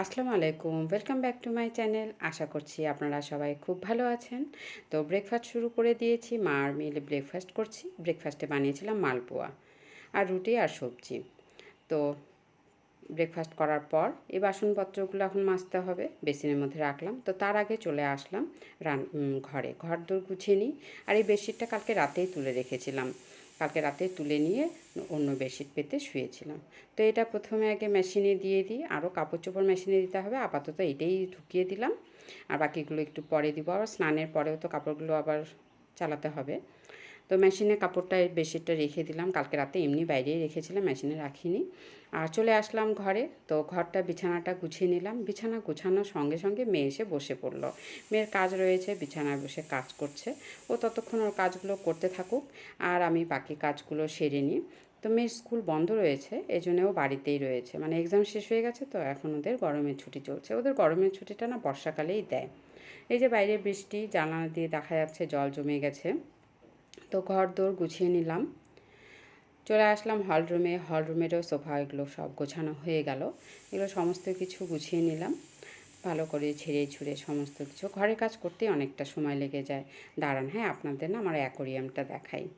আসসালামু আলাইকুম welcome back to my channel আশা করছি আপনারা সবাই খুব ভালো আছেন। তো ব্রেকফাস্ট শুরু করে দিয়েছি, মা আর মিলে ব্রেকফাস্ট করছি। ব্রেকফাস্টে বানিয়েছিলাম মালপোয়া আর রুটি আর সবজি। তো ব্রেকফাস্ট করার পর এই বাসনপত্রগুলো এখন মাজতে হবে, বেসিনের মধ্যে রাখলাম। তো তার আগে চলে আসলাম রান ঘরে। ঘর দৌড় গুছিয়ে নিই। আর এই বেডশিটটা কালকে রাতেই তুলে রেখেছিলাম। কালকে রাতে তুলে নিয়ে অন্য বেডশিট পেতে শুয়েছিলাম। তো এটা প্রথমে আগে মেশিনে দিয়ে দিই আরও কাপড় চোপড় মেশিনে দিতে হবে, আপাতত এটাই ঢুকিয়ে দিলাম। আর বাকিগুলো একটু পরে দিব, আবার স্নানের পরেও তো কাপড়গুলো আবার চালাতে হবে। তো মেশিনে কাপড়টা বেডশিটটা রেখে দিলাম। কালকে রাতে এমনি বাইরেই রেখেছিলাম, মেশিনে রাখিনি। আর চলে আসলাম ঘরে, তো ঘরটা বিছানাটা গুছিয়ে নিলাম। বিছানা গুছানোর সঙ্গে সঙ্গে মেয়ে এসে বসে পড়ল। মেয়ের কাজ রয়েছে, বিছানায় বসে কাজ করছে। ও ততক্ষণ ওর কাজগুলো করতে থাকুক, আর আমি বাকি কাজগুলো সেরে নিই। তো মেয়ের স্কুল বন্ধ রয়েছে এই জন্য ও বাড়িতেই রয়েছে। মানে এক্সাম শেষ হয়ে গেছে তো এখন ওদের গরমের ছুটি চলছে। ওদের গরমের ছুটিটা না বর্ষাকালেই দেয়। এই যে বাইরে বৃষ্টি, জানালা দিয়ে দেখা যাচ্ছে জল জমে গেছে। তো ঘর দৌড় গুছিয়ে নিলাম। চলে আসলাম হল রুমে হল সোফা এগুলো সব গোছানো হয়ে গেল। এগুলো সমস্ত কিছু গুছিয়ে নিলাম। ভালো করে ছেড়ে ছুঁড়ে সমস্ত কিছু। ঘরের কাজ করতেই অনেকটা সময় লেগে যায়। দাঁড়ান হ্যাঁ আপনাদের না আমার অ্যাকোরিয়ামটা দেখাই।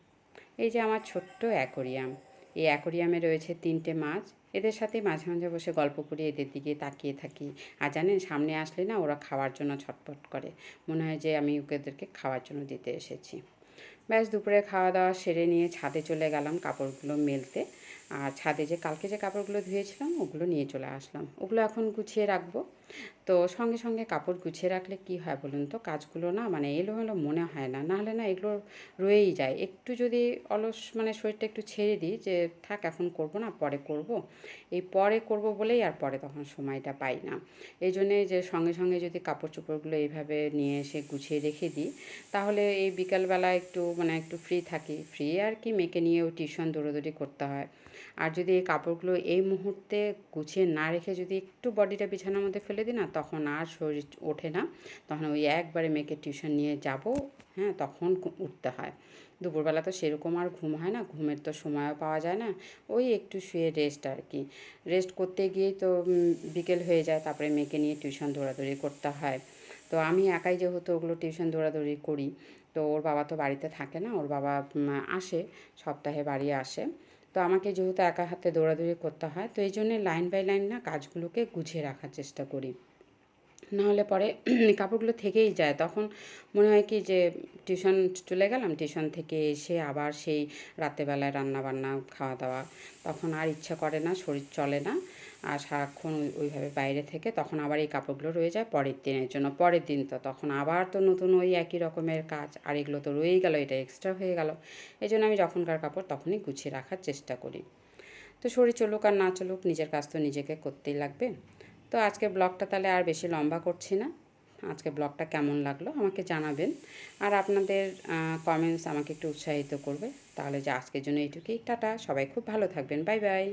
এই যে আমার ছোট্ট অ্যাকোরিয়াম। এই অ্যাকোরিয়ামে রয়েছে তিনটে মাছ। এদের সাথে মাঝে মাঝে বসে গল্প করি, এদের দিকে তাকিয়ে থাকি। আর জানেন, সামনে আসলে না ওরা খাওয়ার জন্য ছটপট করে। মনে হয় যে আমি ওদেরকে খাওয়ার জন্য দিতে এসেছি। ব্যাস দুপুরে খাওয়া দাওয়া সেরে নিয়ে ছাদে চলে গেলাম কাপড়গুলো মেলতে। আর ছাদে যে কালকে যে কাপড়গুলো ধুয়েছিলাম, ওগুলো নিয়ে চলে আসলাম। ওগুলো এখন গুছিয়ে রাখব। তো সঙ্গে সঙ্গে কাপড় গুছিয়ে রাখলে কি হয় বলুন তো? কাজগুলো না মানে এলোমেলো মনে হয় না। নাহলে না এগুলো রয়েই যায়। একটু যদি অলস মানে শরীরটা একটু ছেড়ে দিই যে থাক এখন করব না, পরে করব। এই পরে করব বলেই আর পরে তখন সময়টা পাই না। এই জন্যে যে সঙ্গে সঙ্গে যদি কাপড় চোপড়গুলো এইভাবে নিয়ে এসে গুছিয়ে রেখে দিই, তাহলে এই বিকালবেলা একটু মানে একটু ফ্রি থাকি। ফ্রি আর কি মেয়েকে নিয়েও টিউশন দৌড়োদৌড়ি করতে হয়। আর যদি এই কাপড়গুলো এই মুহূর্তে গুছিয়ে না রেখে যদি একটু বডিটা বিছানার মধ্যে ফেলে দিই না, তখন আর শরীর ওঠে না। তখন ওই একবারে মেয়েকে টিউশন নিয়ে যাব হ্যাঁ তখন উঠতে হয়। দুপুরবেলা তো সেরকম আর ঘুম হয় না, ঘুমের তো সময়ও পাওয়া যায় না। ওই একটু শুয়ে রেস্ট আর কি। রেস্ট করতে গিয়েই তো বিকেল হয়ে যায়, তারপরে মেয়েকে নিয়ে টিউশন দৌড়াদৌড়ি করতে হয়। তো আমি একাই যেহেতু ওগুলো টিউশন দৌড়াদৌড়ি করি, তো ওর বাবা তো বাড়িতে থাকে না, ওর বাবা আসে, সপ্তাহে বাড়ি আসে। তো আমাকে যেহেতু একা হাতে দৌড়াদৌড়ি করতে হয়, তো এই জন্যে লাইন বাই লাইন না কাজগুলোকে গুছিয়ে রাখার চেষ্টা করি। নাহলে পরে কাপড়গুলো থেকেই যায়। তখন মনে হয় কি যে টিউশন চলে গেলাম, টিউশন থেকে এসে আবার সেই রাত্রেবেলায় রান্না বান্না খাওয়া দাওয়া তখন আর ইচ্ছা করে না, শরীর চলে না। আর সারাক্ষণ ওইভাবে বাইরে থেকে তখন আবার এই কাপড়গুলো রয়ে যায় পরের দিনের জন্য। পরের দিন তো তখন আবার তো নতুন ওই একই রকমের কাজ, আর এগুলো তো রয়েই গেল, এটা এক্সট্রা হয়ে গেল। এই জন্য আমি যখনকার কাপড় তখনই গুছিয়ে রাখার চেষ্টা করি। তো শরীর চলুক আর না চলুক, নিজের কাজ তো নিজেকে করতেই লাগবে। তো আজকে ব্লগটা তাহলে আর বেশি লম্বা করছি না। আজকে ব্লগটা কেমন লাগল আমাকে জানাবেন। আর আপনাদের কমেন্টস আমাকে একটু উৎসাহিত করবে। তাহলে যে আজকের জন্য এইটুকুই। টাটা, সবাই খুব ভালো থাকবেন। Bye bye.